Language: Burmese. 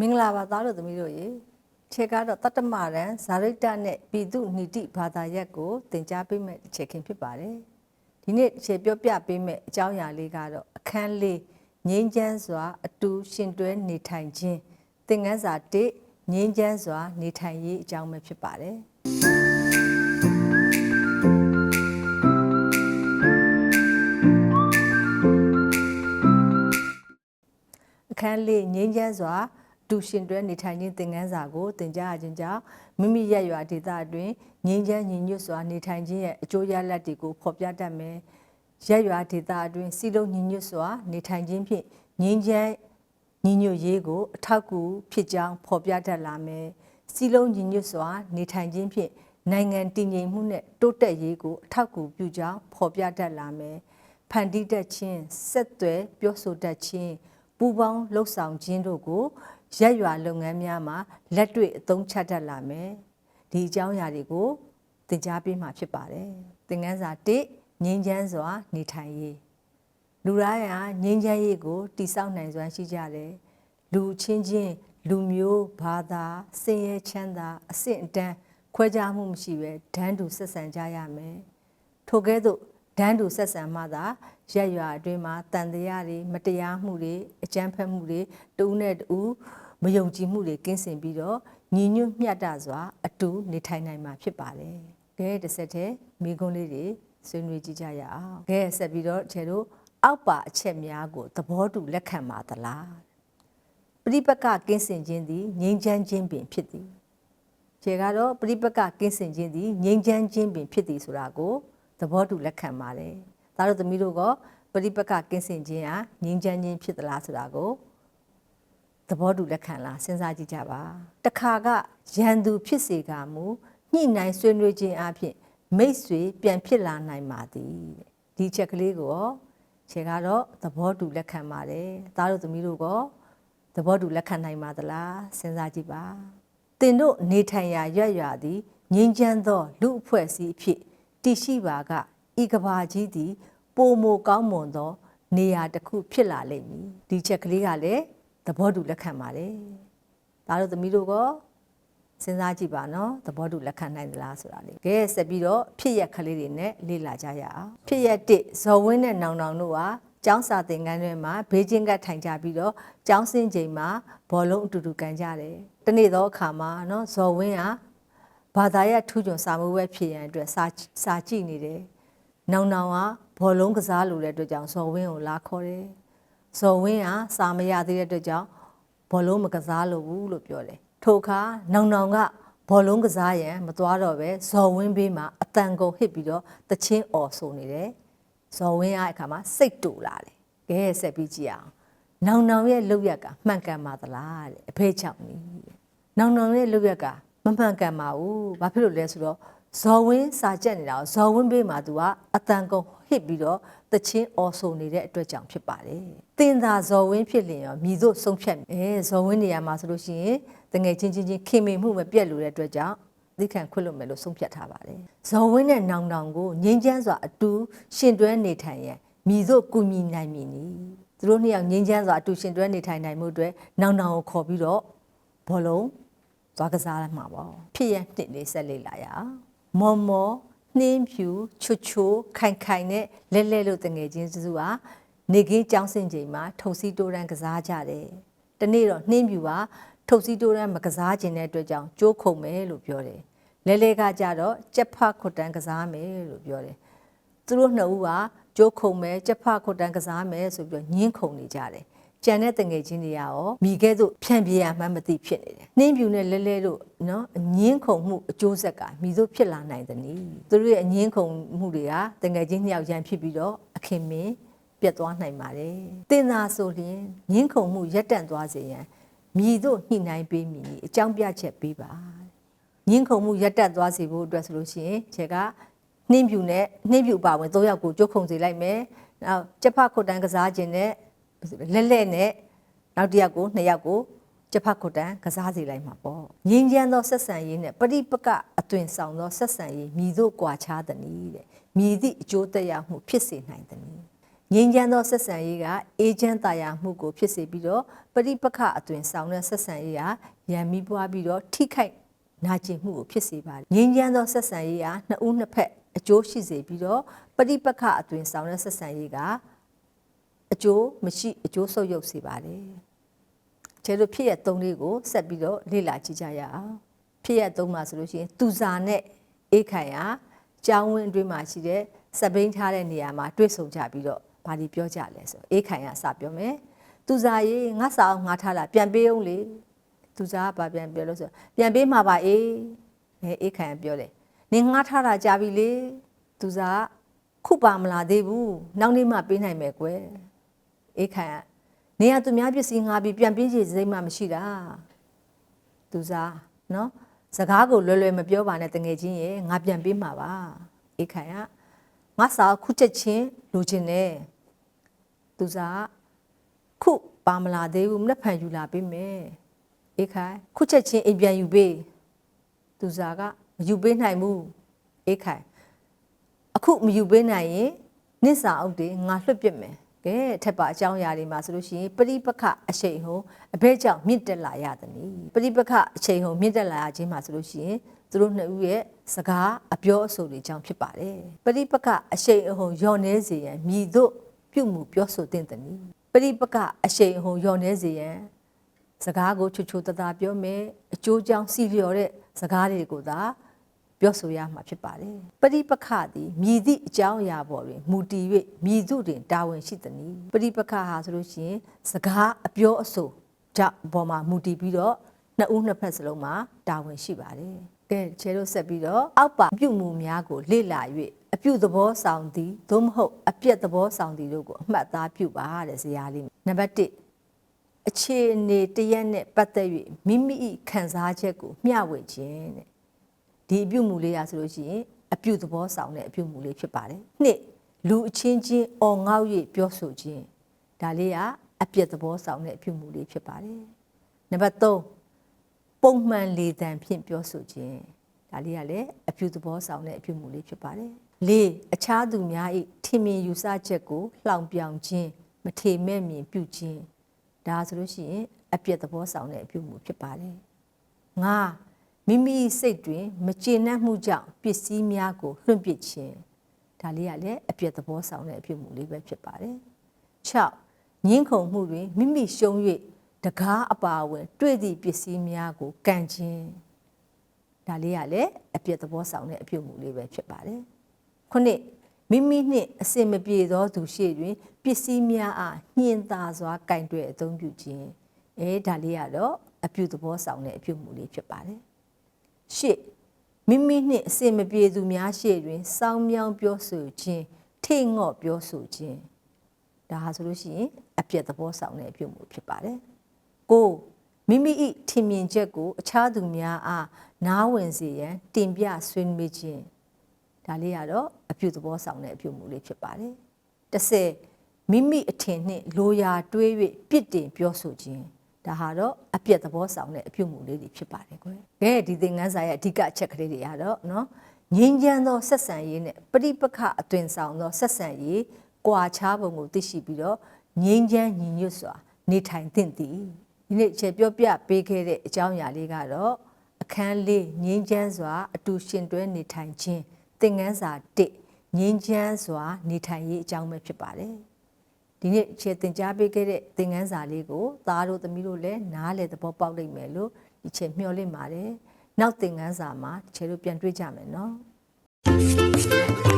မင်္ဂလာပါသားတို့သမီးတို့ရေခြေကတော့တတ္တမရန်ဇာရိတ္တနဲ့ပြည်သူနိတိဘာသာရပ်ကိုသင်ကြားပေးမဲ့ခြေခင်ဖြစ်ပါတယ်ဒီနေ့ခြေပြောပြပေးမဲ့အကြောင်းအရာလေးကတော့အခန်းလေးငြိမ်းချမ်းစွာ အတူရှင်တွဲနေထိုင်ခြင်းသင်ခန်းစာ1ငြိမ်းချမ်းစွာ နေထိုင်ရေးအကြောင်းပဲဖြစ်ပါတယ်အခန်းလေးငြိမ်းချမ်းစွာ တူရှင်တွဲနေထိုင်ခြင်းသင်ခန်းစာကိုသင်ကြားရခြင်းကြောင့်မိမိရဲ့ရွာဒေသအတွင်းငြိမ်းချမ်းညီညွတ်စွာနေထိုင်ခြင်းရဲ့အကျိုးရလဒ်တွေကိုဖော်ပြတတ်မယ်။ရက်ရွာဒေသအတွင်းစီလုံးညီညွတ်စွာနေထိုင်ခြင်းဖြင့်ငြိမ်းချမ်းညီညွတ်ရေးကိုအထောက်အကူဖြစ်ကြောင်းဖော်ပြတတ်လာမယ်။စီလုံးညီညွတ်စွာနေထိုင်ခြင်းဖြင့်နိုင်ငံတည်ငြိမ်မှုနဲ့တိုးတက်ရေးကိုအထောက်အကူပြုကြောင်းဖော်ပြတတ်လာမယ်။ဖန်တီးတတ်ခြင်းဆက်သွယ်ပြောဆိုတတ်ခြင်းပူးပေါင်းလှုပ်ဆောင်ခြင်းတို့ကို ရက်ရွာလုပ်ငန်းများမှာလက်တွေ့အသုံးချတတ်လာမယ်ဒီအကြောင်းအရာတွေကိုသင်ကြားပေးမှာဖြစ်ပါတယ်သင်ခန်းစာ1ငြိမ်းချမ်းစွာနေထိုင်ရေးလူတိုင်းဟာငြိမ်းချမ်းရေးကိုတည်ဆောက်နိုင်စွမ်းရှိကြတယ်လူချင်းချင်းလူမျိုးဘာသာစင်ရဲချမ်းသာအဆင့်အတန်းခွဲခြားမှုမရှိပဲဒန်းတူဆက်ဆံကြရမယ်ထို့ကဲ့သို့ ဒန်းတူဆက်ဆံမှသာရက်ရွာအတွင်းမှာတန်တရားတွေမတရားမှုတွေအကြမ်းဖက်မှုတွေတူးနဲ့တူးမယုံကြည်မှုတွေကင်းစင်ပြီးတော့ညီညွတ်မျှတစွာ အတူနေထိုင်နိုင်မှာဖြစ်ပါတယ်။ကဲတစ်ဆက်တည်းမိကုန်းလေးတွေဆွေးနွေးကြည့်ကြရအောင်။ကဲဆက်ပြီးတော့ခြေတို့အောက်ပါအချက်များကိုသဘောတူလက်ခံပါသလား။ပရိပကကင်းစင်ခြင်းသည်ငြိမ်းချမ်းခြင်းပင်ဖြစ်သည်။ခြေကတော့ပရိပကကင်းစင်ခြင်းသည်ငြိမ်းချမ်းခြင်းပင်ဖြစ်သည်ဆိုတာကို သဘောတူလက်ခံပါတယ်။ဒါတို့သမီးတို့ကပရိပကကင်းစင်ခြင်းဟာငြိမ်းချမ်းခြင်းဖြစ်သလားဆိုတာကိုသဘောတူလက်ခံလားစဉ်းစားကြည့်ကြပါတခါကရန်သူဖြစ်စေကမူညှိနှိုင်းဆွေးနွေးခြင်းအပြင်မိတ်ဆွေပြန်ဖြစ်လာနိုင်ပါသည်ဒီချက်ကလေးကိုခြေကတော့သဘောတူလက်ခံပါတယ်သားတို့သမီးတို့ကသဘောတူလက်ခံနိုင်ပါသလားစဉ်းစားကြည့်ပါတင်တို့နေထိုင်ရာရွက်ရွာသည်ငြိမ်းချမ်းသောလူအဖွဲ့အစည်းဖြစ် တည်ရှိပါကဤကဘာကြီးသည်ပိုမိုကောင်းမွန်သော နေရာတစ်ခုဖြစ်လာလိမ့်မည်ဒီချက်ကလေးကလည်းသဘောတူလက်ခံပါတယ်ဒါတို့သမီးတို့ကစဉ်းစားကြည့်ပါနော်သဘောတူလက်ခံနိုင်သလားဆိုတာလေးကဲဆက်ပြီးတော့ဖြစ်ရခလေးတွေနဲ့လေ့လာကြရအောင်ဖြစ်ရတစ်ဇော်ဝင်းနဲ့နောင်နောင်တို့ဟာကျောင်းစာသင်ခန်းထဲမှာဘေးချင်းကထိုင်ကြပြီးတော့ကျောင်းဆင်းချိန်မှာဘောလုံးအတူတူကန်ကြတယ်တနေ့သောအခါမှာနော်ဇော်ဝင်းက ဘာသာရထူးချွန်စာမိုးဝဲဖြစ်ရန်အတွက်စာစာကြည့်နေတယ်နောင်နောင်ကဘောလုံးကစားလိုတဲ့အတွက်ကြောင့်ဇော်ဝင်းကိုလာခေါ်တယ်ဇော်ဝင်းဟာစာမရသေးတဲ့အတွက်ကြောင့်ဘောလုံးမကစားလို့ဘူးလို့ပြောတယ်ထိုအခါနောင်နောင်ကဘောလုံးကစားရန်မသွားတော့ပဲဇော်ဝင်းဘေးမှာအတန်ကုန်ဟစ်ပြီးတော့တချင်းអော်ဆိုနေတယ်ဇော်ဝင်းရဲ့အခါမှာစိတ်တူလာတယ်ကဲဆက်ပြီးကြည့်အောင်နောင်နောင်ရဲ့လောက်ရကမှန်ကန်ပါသလားတဲ့အဖေချောင်းကြီးနောင်နောင်ရဲ့လောက်ရက မမှန်ကန်ပါဘူးဘာဖြစ်လို့လဲဆိုတော့ဇော်ဝင်းစာကြက်နေတာဇော်ဝင်းဘေးမှာသူကအတန်ကုန်ဟစ်ပြီးတော့တချင်းအော်ဆိုနေတဲ့အတွက်ကြောင့်ဖြစ်ပါတယ်။တင်သာဇော်ဝင်းဖြစ်လင်ရောမြည်တို့ဆုံးဖြတ်မယ်။ဇော်ဝင်းနေရာမှာဆိုလို့ရှိရင်တငယ်ချင်းချင်းချင်းခင်မင်မှုမပြတ်လို့တဲ့အတွက်ကြောင့်သိခံခွင့်လို့မယ်လို့ဆုံးဖြတ်ထားပါတယ်။ဇော်ဝင်းနဲ့နောင်တောင်ကိုငင်းချမ်းစွာအတူရှင်တွဲနေထိုင်ရန်မြည်တို့ကူညီနိုင်မည်နီ။သူတို့နှစ်ယောက်ငင်းချမ်းစွာအတူရှင်တွဲနေထိုင်နိုင်မှုအတွက်နောင်တောင်ကိုခေါ်ပြီးတော့ဘောလုံး သွားကစားရမှာပေါ့။ဖြစ်ရတစ်လေးဆက်လေးလာရအောင်။မော်မော်နှင်းဖြူချွတ်ချိုးခိုင်ခိုင်နဲ့လဲလဲလို့တငယ်ချင်းစုဟာနေကင်းကြောင်းစင်ချိန်မှာထုတ်စီတိုးရန်ကစားကြတယ်။တနေ့တော့နှင်းဖြူကထုတ်စီတိုးရန်မကစားခြင်းတဲ့အတွက်ကြောင့်ကြိုးခုံမယ်လို့ပြောတယ်။လဲလဲကကြတော့ကြက်ဖခွတ်တန်းကစားမယ်လို့ပြောတယ်။သူတို့နှစ်ဦးကကြိုးခုံမယ်ကြက်ဖခွတ်တန်းကစားမယ်ဆိုပြီးတော့ညင်းခုံနေကြတယ်။ ကြံတဲ့တငယ်ချင်းတွေရောမိခဲ့သို့ဖြန့်ပြေးရမှမသိဖြစ်နေတယ်။နှင်းပြူနဲ့လဲလဲတို့နော်အငင်းခုန်မှုအကျိုးဆက်ကမိတို့ဖြစ်လာနိုင်တယ်နီ။သူတို့ရဲ့အငင်းခုန်မှုတွေကတငယ်ချင်းနှစ်ယောက်ရန်ဖြစ်ပြီးတော့အခင်မင်းပြတ်သွားနိုင်ပါတယ်။တင်သာဆိုရင်ငင်းခုန်မှုရပ်တန့်သွားစေရန်မြည်တို့ညှိနှိုင်းပေးမည်အကြောင်းပြချက်ပေးပါ။ငင်းခုန်မှုရပ်တန့်သွားစေဖို့အတွက်ဆိုလို့ရှိရင်ခြေကနှင်းပြူနဲ့နှင်းပြူပါဝင်၃ယောက်ကိုကြုတ်ခုန်စေလိုက်မယ်။နောက်ကျက်ဖခုတ်တန်းကစားခြင်းနဲ့ လက်လက်နဲ့နောက်တစ်ယောက်ကိုနှစ်ယောက်ကိုကျဖတ်ခုတ်တန်ကစားစီလိုက်မှာပေါ့ငင်းချမ်းသောဆက်ဆံရေးနဲ့ပရိပကအသွင်ဆောင်သောဆက်ဆံရေးမြည်သို့ကွာခြားသည်နည်းတဲ့မြည်သည့်အကျိုးသက်ရောက်မှုဖြစ်စေနိုင်သည်နည်းငြိမ်းချမ်းသောဆက်ဆံရေးကအေဂျင့်တာယာမှုကိုဖြစ်စေပြီးတော့ပရိပခအသွင်ဆောင်တဲ့ဆက်ဆံရေးဟာရံမီပွားပြီးတော့ထိခိုက်နာကျင်မှုကိုဖြစ်စေပါတယ်ငြိမ်းချမ်းသောဆက်ဆံရေးဟာနှစ်ဦးနှစ်ဖက်အကျိုးရှိစေပြီးတော့ပရိပခအသွင်ဆောင်တဲ့ဆက်ဆံရေးက အကျိုးမရှိအကျိုးဆုပ်ယုပ်စေပါတယ်ကျဲတို့ဖြစ်ရသုံးလေးကိုဆက်ပြီးတော့လေ့လာကြည့်ကြရအောင်ဖြစ်ရသုံးမှာဆိုလို့ရှိရင်သူစာနဲ့အေးခိုင်ဟာကျောင်းဝင်းအတွင်းမှာရှိတဲ့စပိန်ထားတဲ့နေရာမှာတွေ့ဆုံကြပြီးတော့ဘာဒီပြောကြလဲဆိုအေးခိုင်ကစပြောမယ်သူစာရေးငါစာအောင်ငါထားလာပြန်ပေးအောင်လေသူစာကဘာပြန်ပြောလို့ဆိုပြန်ပေးမှာပါအေးအဲအေးခိုင်ကပြောတယ်နင်ငါထားတာကြာပြီလေသူစာကခုပါမလာသေးဘူးနောက်နေ့မှပေးနိုင်မယ်ကွယ် အေးခိုင်ကနေရသူများပစ္စည်းငါပြီးပြန်ပေးချေစိမ့်မှမရှိတာသူစားနော်စကားကိုလွယ်လွယ်မပြောပါနဲ့တငယ်ချင်းရေငါပြန်ပေးမှာပါအေးခိုင်ကငါစာခုချက်ချင်းလိုချင်တယ်သူစားခုပါမလာသေးဘူးမနေ့ဖန်ယူလာပေးမယ်အေးခိုင်ခုချက်ချင်းအိမ်ပြန်ယူပေးသူစားကမယူပေးနိုင်ဘူးအေးခိုင်အခုမယူပေးနိုင်ရင်နစ်စာအုပ်တွေငါလွှတ်ပစ်မယ် ကဲထက်ပါအကြောင်းအရာတွေမှာဆိုလို့ရှိရင်ပရိပခအချိန်ဟုံအဘဲကြောင့်မြင့်တက်လာရသည်နီပရိပခအချိန်ဟုံမြင့်တက်လာရခြင်းမှာဆိုလို့ရှိရင်သူတို့နှစ်ဦးရဲ့စကားအပြောအဆိုတွေကြောင့်ဖြစ်ပါတယ်ပရိပခအချိန်အဟုံယောနေစေရန်မြည်တို့ပြုမှုပြောဆိုတဲ့သည်နီပရိပခအချိန်အဟုံယောနေစေရန်စကားကိုချူချူတသားပြောမယ်အကျိုးကြောင့်စီလျော်တဲ့စကားတွေကိုသာ ပြောဆိုရမှာဖြစ်ပါတယ်ပရိပခသည်မြည်သည့်အကြောင်းအရာပေါ်တွင်မူတည်၍မြည်သူတွင်တာဝန်ရှိသည်။ပရိပခဟာဆိုလို့ရှိရင်စကားအပြောအဆိုကြောင့်ပေါ်မှာမူတည်ပြီးတော့နှစ်ဦးနှစ်ဖက်စလုံးမှာတာဝန်ရှိပါတယ်။ကဲချဲတို့ဆက်ပြီးတော့အောက်ပါပြုမှုများကိုလေ့လာ၍အပြုသဘောဆောင်သည်သို့မဟုတ်အပြက်သဘောဆောင်သည်တို့ကိုအမှတ်သားပြုပါတဲ့ဇာတ်လေးနံပါတ်1အခြေအနေတရက်နဲ့ပတ်သက်၍မိမိ၏ခံစားချက်ကိုမျှဝေခြင်းတဲ့ ဒီအပြုမှုလေးရဆိုလို့ရှိရင်အပြုသဘောဆောင်တဲ့အပြုမှုလေးဖြစ်ပါတယ်နှစ်လူအချင်းချင်းအော်ငေါ့၍ပြောဆိုခြင်းဒါလေးကအပြည့်သဘောဆောင်တဲ့အပြုမှုလေးဖြစ်ပါတယ်နံပါတ်3ပုံမှန်လေတံဖြင့်ပြောဆိုခြင်းဒါလေးကလည်းအပြုသဘောဆောင်တဲ့အပြုမှုလေးဖြစ်ပါတယ်လေးအခြားသူများ၏ထင်မြင်ယူဆချက်ကိုလှောင်ပြောင်ခြင်းမထေမဲ့မြင်ပြုခြင်းဒါဆိုလို့ရှိရင်အပြည့်သဘောဆောင်တဲ့အပြုမှုဖြစ်ပါတယ်ငါ မိမိစိတ်တွင်မကျေနပ်မှုကြောင့်ပစ္စည်းများကိုလွှင့်ပစ်ခြင်းဒါလေးကလည်းအပြည့်သဘောဆောင်တဲ့အဖြစ်မှုလေးပဲဖြစ်ပါတယ်6ငင်းခုန်မှုတွင်မိမိရှုံး၍တကားအပါအဝင်တွေ့သည့်ပစ္စည်းများကိုကန်ခြင်းဒါလေးကလည်းအပြည့်သဘောဆောင်တဲ့အဖြစ်မှုလေးပဲဖြစ်ပါတယ်ခုနှစ်မိမိနှင့်အစင်မပြေသောသူရှိတွင်ပစ္စည်းများအားညှင်သာစွာကင်တွယ်အသုံးပြုခြင်းအဲဒါလေးကတော့အပြုသဘောဆောင်တဲ့အပြုမှုလေးဖြစ်ပါတယ် ရှစ်မိမိနှင့်အစင်မပြေသူများရှေ့တွင်စောင်းမြောင်းပြောဆိုခြင်းထိတ်ငော့ပြောဆိုခြင်းဒါဟာဆိုလို့ရှိရင်အပြည့်သဘောဆောင်တဲ့အပြုမှုဖြစ်ပါတယ်ကိုမိမိ၏ထင်မြင်ချက်ကို အခြားသူများအားနားဝင်စေရန်တင်ပြဆွေးနွေးခြင်းဒါလေးကတော့အပြုသဘောဆောင်တဲ့အပြုမှုလေးဖြစ်ပါတယ်30မိမိအထင်နှင့်လိုရာတွေး၍ပြစ်တင်ပြောဆိုခြင်း ဒါဟာတော့အပြက်သဘောဆောင်တဲ့အပြုမှုလေးတွေဖြစ်ပါတယ်ကွယ်။ကဲဒီသင်ခန်းစာရဲ့အဓိကအချက်ကလေးတွေကတော့နော်ငြင်းချမ်းသောဆက်ဆံရေးနဲ့ပရိပခအသွင်ဆောင်သောဆက်ဆံရေးကွာခြားပုံကိုသိရှိပြီးတော့ငြင်းချမ်းညီညွတ်စွာနေထိုင်သင့်သည်ဒီနေ့ချက်ပြောပြပေးခဲ့တဲ့အကြောင်းအရာလေးကတော့အခန်းလေးငြင်းချမ်းစွာ အတူရှင်တွဲနေထိုင်ခြင်းသင်ခန်းစာ1ငြင်းချမ်းစွာ နေထိုင်ရေးအကြောင်းပဲဖြစ်ပါတယ် ဒီနေ့ခြေတင်ကြားပေးခဲ့တဲ့သင်ခန်းစာလေးကိုသားတို့သမီးတို့လည်းနားလည်သဘောပေါက်လိမ့်မယ်လို့ဒီခြေမျှော်လင့်ပါတယ်။နောက်သင်ခန်းစာမှာခြေတို့ပြန်တွေ့ကြမယ်နော်။